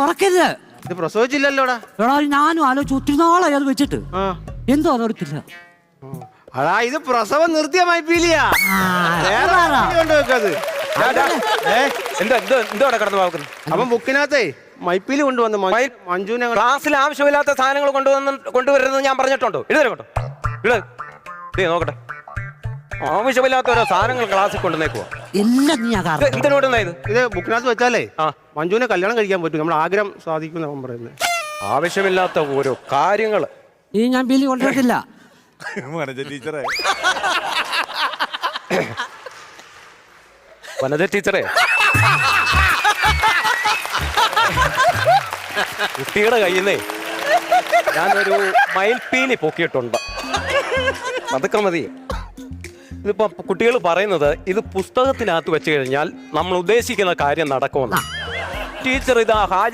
തുറക്കരുത്. ഇത് പ്രസവിച്ചില്ലല്ലോടാ. എടാ ഞാനും ആലോചിച്ചു ഒത്തിരി നാളായി അത് വെച്ചിട്ട്. എന്തോ അതോടത്തില്ല അടാ ഇത് പ്രസവം നിർത്തിയ മൈപ്പീലിയാ നോക്കുന്നു ബുക്കിനകത്തേ മൈപ്പീലി കൊണ്ടുവന്ന് മഞ്ജുവിനെ ക്ലാസ്സിൽ ആവശ്യമില്ലാത്ത സാധനങ്ങൾ കൊണ്ടുവന്ന് കൊണ്ടുവരുന്നത് ഞാൻ പറഞ്ഞിട്ടുണ്ടോ. എഴുതരം കേട്ടോ ഇട് നോക്കട്ടെ. ആവശ്യമില്ലാത്ത ഓരോ സാധനങ്ങൾ ക്ലാസ്സിൽ കൊണ്ടുവന്നേക്കുവാ. എല്ലാം നീ ആ കാരണം എന്തിനോടുന്നാ ഇത് ബുക്കിനകത്ത് വെച്ചാലേ ആ. മഞ്ജുവിനെ കല്യാണം കഴിക്കാൻ പറ്റും. നമ്മൾ ആഗ്രഹം സാധിക്കും അവൻ പറയുന്നത് ആവശ്യമില്ലാത്ത ഓരോ കാര്യങ്ങൾ ഈ ഞാൻ ബില്ല് കൊണ്ടുവരത്തില്ല. ടീച്ചറെ. വനജ ടീച്ചറെ. കുട്ടിയുടെ കയ്യിൽ നിന്നേ ഞാനൊരു മയിൽപ്പീലി പൊക്കിയിട്ടുണ്ട്. അതൊക്കെ മതി. ഇതിപ്പോ കുട്ടികൾ പറയുന്നത് ഇത് പുസ്തകത്തിനകത്ത് വെച്ച് കഴിഞ്ഞാൽ നമ്മൾ ഉദ്ദേശിക്കുന്ന കാര്യം നടക്കുമെന്ന് ടീച്ചർ ഇത് ഹാജർ